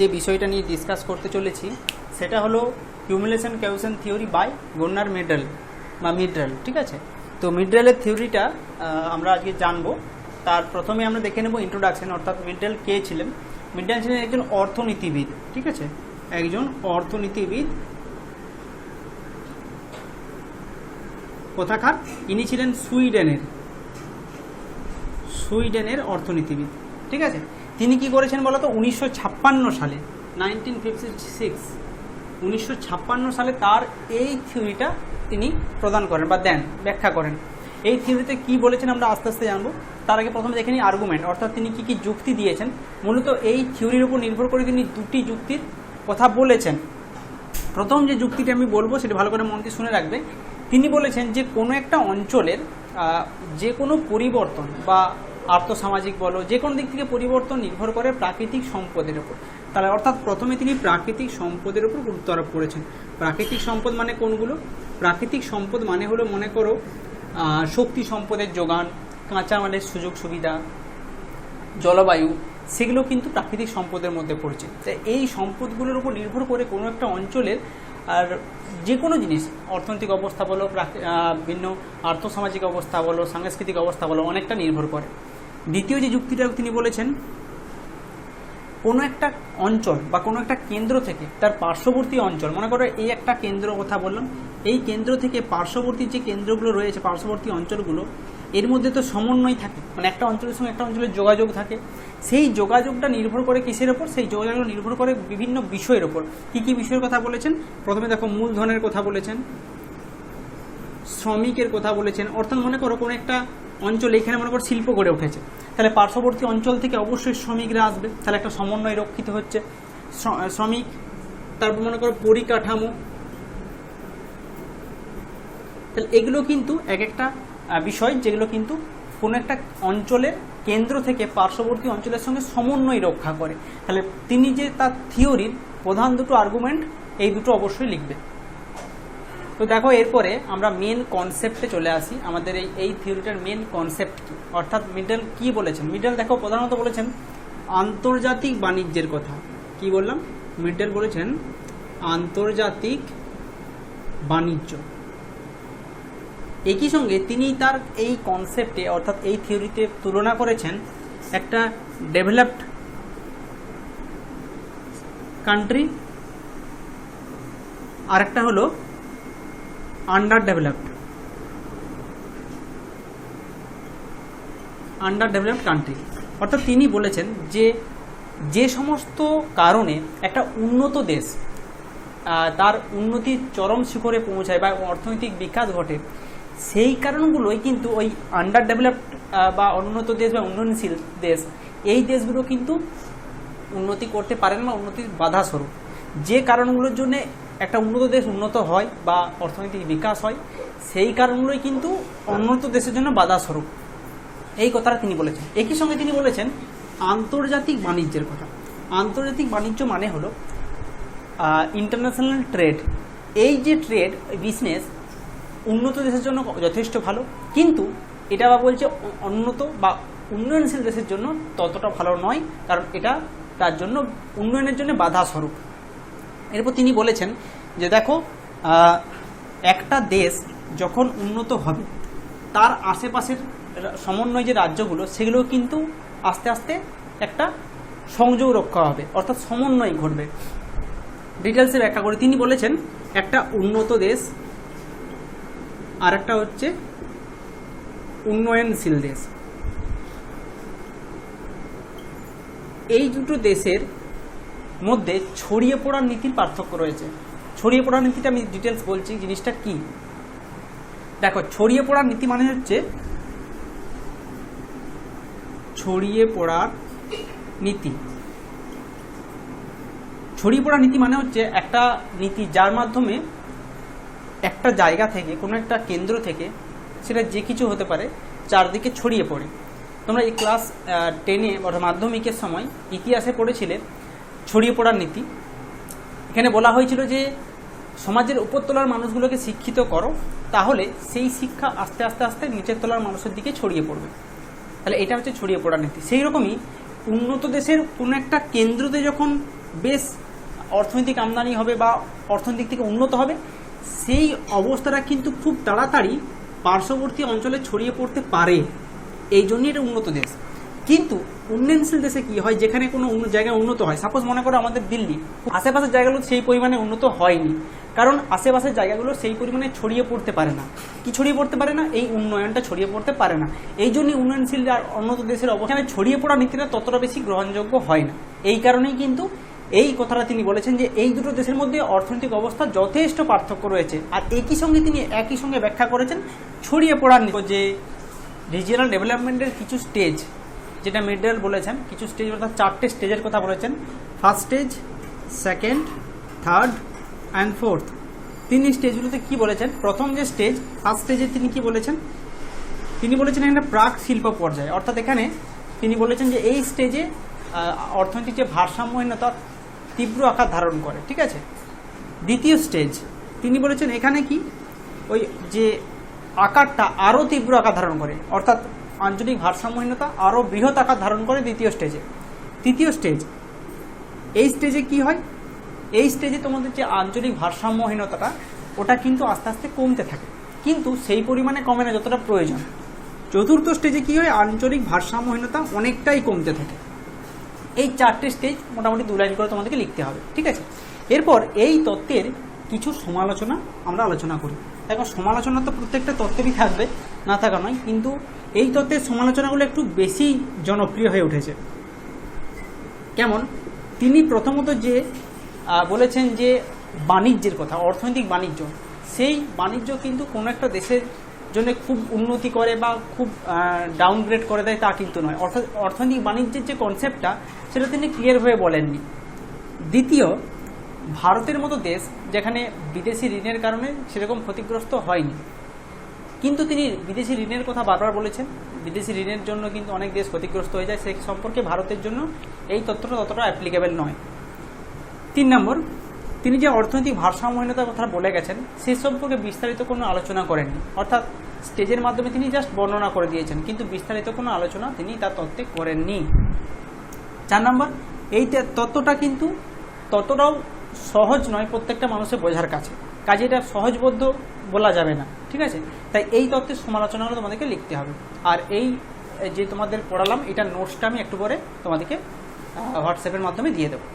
যে বিষয়টা নিয়ে ডিসকাস করতে চলেছি, সেটা হলো cumulation causation theory by Gunnar Myrdal বা মিড্রাল ঠিক আছে? তো মিড্রালের থিওরিটা আমরা আজকে জানব। তার প্রথমে আমরা দেখে নেব ইন্ট্রোডাকশন অর্থাৎ মিডল কে ছিলেন? মিডল ছিলেন একজন অর্থনীতিবিদ, ঠিক আছে? একজন অর্থনীতিবিদ। কোথাকার? ইনি ছিলেন সুইডেনের সুইডেনের অর্থনীতিবিদ, ঠিক আছে? তিনি কি করেছেন বলতো? উনিশশো ছাপ্পান্ন সালে নাইনটিন উনিশশো ছাপ্পান্ন সালে তার এই থিওরিটা তিনি প্রদান করেন বা দেন ব্যাখ্যা করেন। এই থিওরিতে কি বলেছেন আমরা আস্তে আস্তে জানব। তার আগে প্রথমে দেখে নিই আর্গুমেন্ট অর্থাৎ তিনি কি কি যুক্তি দিয়েছেন। মূলত এই থিওরির উপর নির্ভর করে তিনি দুটি যুক্তির কথা বলেছেন। প্রথম যে যুক্তিটি আমি বলব সেটা ভালো করে মনকে শুনে রাখবে। তিনি বলেছেন যে কোনো একটা অঞ্চলের যে কোনো পরিবর্তন বা আর্থসামাজিক বলো, যে কোনো দিক থেকে পরিবর্তন নির্ভর করে প্রাকৃতিক সম্পদের উপর। তাহলে অর্থাৎ প্রথমে তিনি প্রাকৃতিক সম্পদের উপর গুরুত্ব আরোপ করেছেন। প্রাকৃতিক সম্পদ মানে কোনগুলো? প্রাকৃতিক সম্পদ মানে হলো, মনে করো শক্তি সম্পদের যোগান, কাঁচামালের সুযোগ সুবিধা, জলবায়ু, সেগুলো কিন্তু প্রাকৃতিক সম্পদের মধ্যে পড়ছে। তাই এই সম্পদগুলোর উপর নির্ভর করে কোনো একটা অঞ্চলের, আর যে কোনো জিনিস, অর্থনৈতিক অবস্থা বলো ভিন্ন আর্থসামাজিক অবস্থা বলো, সাংস্কৃতিক অবস্থা বলো, অনেকটা নির্ভর করে। দ্বিতীয় যে যুক্তিটা তিনি বলেছেন, কোনো একটা অঞ্চল বা কোনো একটা কেন্দ্র থেকে, তার পার্শ্ববর্তী অঞ্চল, মনে করো এই একটা কেন্দ্র কথা বললাম, এই কেন্দ্র থেকে পার্শ্ববর্তী যে কেন্দ্রগুলো রয়েছে, পার্শ্ববর্তী অঞ্চলগুলো, এর মধ্যে তো সমন্বয় থাকে। মানে একটা অঞ্চলের সঙ্গে একটা অঞ্চলের যোগাযোগ থাকে। সেই যোগাযোগটা নির্ভর করে কিসের ওপর? সেই যোগাযোগ নির্ভর করে বিভিন্ন বিষয়ের ওপর। কি কি বিষয়ের কথা বলেছেন? প্রথমে দেখো মূলধনের কথা বলেছেন, শ্রমিকের কথা বলেছেন। অর্থাৎ মনে করো কোনো একটা অঞ্চল এখানে মনে করো শিল্প গড়ে উঠেছে। তাহলে পার্শ্ববর্তী অঞ্চল থেকে অবশ্যই শ্রমিকরা আসবে। তাহলে একটা সমন্বয় রক্ষিত হচ্ছে। শ্র- শ্রমিক, তারপর মনে করো পরিকাঠামো। তাহলে এগুলো কিন্তু এক একটা বিষয় যেগুলো কিন্তু কোনো একটা অঞ্চলের কেন্দ্র থেকে পার্শ্ববর্তী অঞ্চলের সঙ্গে সমন্বয় রক্ষা করে। তাহলে তিনি যে তার থিওরির প্রধান দুটো আর্গুমেন্ট এই দুটো অবশ্যই লিখবে। তো দেখো, এরপরে আমরা মেন কনসেপ্টে চলে আসি। আমাদের এই এই থিওরিটার মেন কনসেপ্ট কি? অর্থাৎ মিডল কি বলেছেন? মিডল দেখো, প্রধানত বলেছেন আন্তর্জাতিক বাণিজ্যের কথা। কি বললাম? মিডল বলেছেন আন্তর্জাতিক বাণিজ্য। একই সঙ্গে তিনি তার এই কনসেপ্টে অর্থাৎ এই থিওরিতে তুলনা করেছেন একটা ডেভেলপড কান্ট্রি আর একটা হলো under developed under developed country অর্থাৎ তিনি বলেছেন যে যে সমস্ত কারণে একটা উন্নত দেশ তার উন্নতির চরম শিখরে পৌঁছায় বা অর্থনৈতিক বিকাশ ঘটে, সেই কারণগুলোই কিন্তু ওই আন্ডার ডেভেলপড বা উন্নত দেশ বা উন্নয়নশীল দেশ, এই দেশগুলো কিন্তু উন্নতি করতে পারে না বা উন্নতির বাধা স্বরূপ। যে কারণগুলোর জন্য একটা উন্নত দেশ উন্নত হয় বা অর্থনৈতিক বিকাশ হয়, সেই কারণগুলোই কিন্তু উন্নত দেশের জন্য বাধা স্বরূপ। এই কথাটা তিনি বলেছেন। একই সঙ্গে তিনি বলেছেন, আন্তর্জাতিক বাণিজ্যের কথা। আন্তর্জাতিক বাণিজ্য মানে হলো ইন্টারন্যাশনাল ট্রেড এই যে ট্রেড বিজনেস উন্নত দেশের জন্য যথেষ্ট ভালো, কিন্তু এটা বা বলছে উন্নত বা উন্নয়নশীল দেশের জন্য ততটা ভালো নয়, কারণ এটা তার জন্য উন্নয়নের জন্য বাধা স্বরূপ। এরপর তিনি বলেছেন যে দেখো একটা দেশ যখন উন্নত হবে, তার আশেপাশের সমন্বয় যে রাজ্যগুলো সেগুলো কিন্তু আস্তে আস্তে একটা সংযোগ রক্ষা হবে, অর্থাৎ সমন্বয় ঘটবে। ডিটেলসে ব্যাখ্যা করে তিনি বলেছেন, একটা উন্নত দেশ, আর একটা হচ্ছে উন্নয়নশীল দেশ। এই দুটো দেশের মধ্যে ছড়িয়ে পড়ার নীতির পার্থক্য রয়েছে। ছড়িয়ে পড়ার নীতিটা আমি ডিটেলস বলছি, জিনিসটা কি? দেখো, ছড়িয়ে পড়ার নীতি মানে হচ্ছে ছড়িয়ে পড়ার নীতি। ছড়িয়ে পড়ার নীতি মানে হচ্ছে একটা নীতি যার মাধ্যমে একটা জায়গা থেকে, কোনো একটা কেন্দ্র থেকে সেটা যে কিছু হতে পারে, চারদিকে ছড়িয়ে পড়ে। তোমরা এই ক্লাস টেনে অর্থাৎ মাধ্যমিকের সময় ইতিহাসে পড়েছিলে ছড়িয়ে পড়ার নীতি। এখানে বলা হয়েছিল যে, সমাজের উপরতলার মানুষগুলোকে শিক্ষিত করো, তাহলে সেই শিক্ষা আস্তে আস্তে আস্তে নিচের তলার মানুষের দিকে ছড়িয়ে পড়বে। তাহলে এটা হচ্ছে ছড়িয়ে পড়ার নীতি। সেই রকমই উন্নত দেশের কোনো একটা কেন্দ্রতে যখন বেশ অর্থনৈতিক আমদানি হবে বা অর্থনৈতিক থেকে উন্নত হবে, সেই অবস্থাটা কিন্তু খুব তাড়াতাড়ি পার্শ্ববর্তী অঞ্চলে ছড়িয়ে পড়তে পারে। এই জন্যই এটা উন্নত দেশ। কিন্তু উন্নয়নশীল দেশে কি হয়? যেখানে কোনো জায়গায় উন্নত হয়। সাপোজ মনে করো আমাদের দিল্লি। আশেপাশের জায়গাগুলো সেই পরিমাণে উন্নত হয়নি। কারণ আশেপাশের জায়গাগুলো সেই পরিমাণে ছড়িয়ে পড়তে পারে না। কি ছড়িয়ে পড়তে পারে না? এই উন্নয়নটা ছড়িয়ে পড়তে পারে না। এই জন্যই উন্নয়নশীল আর উন্নত দেশের অবস্থানে ছড়িয়ে পড়া নীতিটা ততটা বেশি গ্রহণযোগ্য হয় না। এই কারণেই কিন্তু এই কথাটা তিনি বলেছেন যে, এই দুটো দেশের মধ্যে অর্থনৈতিক অবস্থা যথেষ্ট পার্থক্য রয়েছে। আর একই সঙ্গে তিনি একই সঙ্গে ব্যাখ্যা করেছেন, ছড়িয়ে পড়ার। যে রিজিয়নাল ডেভেলপমেন্টের কিছু স্টেজ যেটা মিডল বলেছেন, কিছু স্টেজ অর্থাৎ চারটে স্টেজের কথা বলেছেন। First stage second third and fourth তিনি স্টেজগুলোতে কি বলেছেন? প্রথম যে স্টেজ ফার্স্ট স্টেজে তিনি কি বলেছেন? তিনি বলেছেন এখানে প্রাক শিল্প পর্যায়ে। অর্থাৎ এখানে তিনি বলেছেন যে এই স্টেজে অর্থনৈতিক যে ভারসাম্যহীনতা, তীব্র আকার ধারণ করে। ঠিক আছে? দ্বিতীয় স্টেজ তিনি বলেছেন এখানে কি? ওই যে আকারটা আরও তীব্র আকার ধারণ করে। অর্থাৎ আঞ্চলিক ভারসাম্যহীনতা আরও বৃহৎ আকার ধারণ করে দ্বিতীয় স্টেজে তৃতীয় স্টেজ এই স্টেজে কি হয়? এই স্টেজে তোমাদের যে আঞ্চলিক ভারসাম্যহীনতাটা, ওটা কিন্তু আস্তে আস্তে কমতে থাকে। কিন্তু সেই পরিমাণে কমে না, যতটা প্রয়োজন। চতুর্থ স্টেজে কি হয়? আঞ্চলিক ভারসাম্যহীনতা অনেকটাই কমতে থাকে। এই চারটে স্টেজ মোটামুটি দু লাইন করে তোমাদেরকে লিখতে হবে, ঠিক আছে? এরপর এই তত্ত্বের কিছু সমালোচনা আমরা আলোচনা করি। দেখো, সমালোচনা তো প্রত্যেকটা তত্ত্বেরই থাকবে। না থাকা নয়, কিন্তু এই তত্ত্বের সমালোচনাগুলো একটু বেশি জনপ্রিয় হয়ে উঠেছে। কেমন? তিনি প্রথমত যে বলেছেন যে বাণিজ্যের কথা, অর্থনৈতিক বাণিজ্য, সেই বাণিজ্য কিন্তু কোনো একটা দেশের জন্য খুব উন্নতি করে বা খুব ডাউনগ্রেড করে দেয় তা কিন্তু নয়। অর্থাৎ অর্থনৈতিক বাণিজ্যের যে কনসেপ্টটা সেটা তিনি ক্লিয়ার হয়ে বলেননি। দ্বিতীয়, ভারতের মতো দেশ যেখানে বিদেশি ঋণের কারণে সেরকম ক্ষতিগ্রস্ত হয়নি। কিন্তু তিনি বিদেশি ঋণের কথা বারবার বলেছেন। বিদেশি ঋণের জন্য কিন্তু অনেক দেশ ক্ষতিগ্রস্ত হয়ে যায়। সেই সম্পর্কে ভারতের জন্য এই তথ্যটা ততটা অ্যাপ্লিকেবল নয়। তিন নম্বর, তিনি যে অর্থনৈতিক ভারসাম্যহীনতার কথা বলে গেছেন, সে সম্পর্কে বিস্তারিত কোনো আলোচনা করেননি। অর্থাৎ স্টেজের মাধ্যমে তিনি জাস্ট বর্ণনা করে দিয়েছেন, কিন্তু বিস্তারিত কোনো আলোচনা তিনি তার তত্ত্বে করেননি। চার নম্বর, এই তত্ত্বটা কিন্তু ততটাও সহজ নয় প্রত্যেকটা মানুষের বোঝার কাছে। কাজে এটা সহজবদ্ধ বলা যাবে না, ঠিক আছে? তাই এই তত্ত্বের সমালোচনাগুলো তোমাদেরকে লিখতে হবে। আর এই যে তোমাদের পড়ালাম, এটা নোটসটা আমি একটু পরে তোমাদেরকে হোয়াটসঅ্যাপের মাধ্যমে দিয়ে দেবো।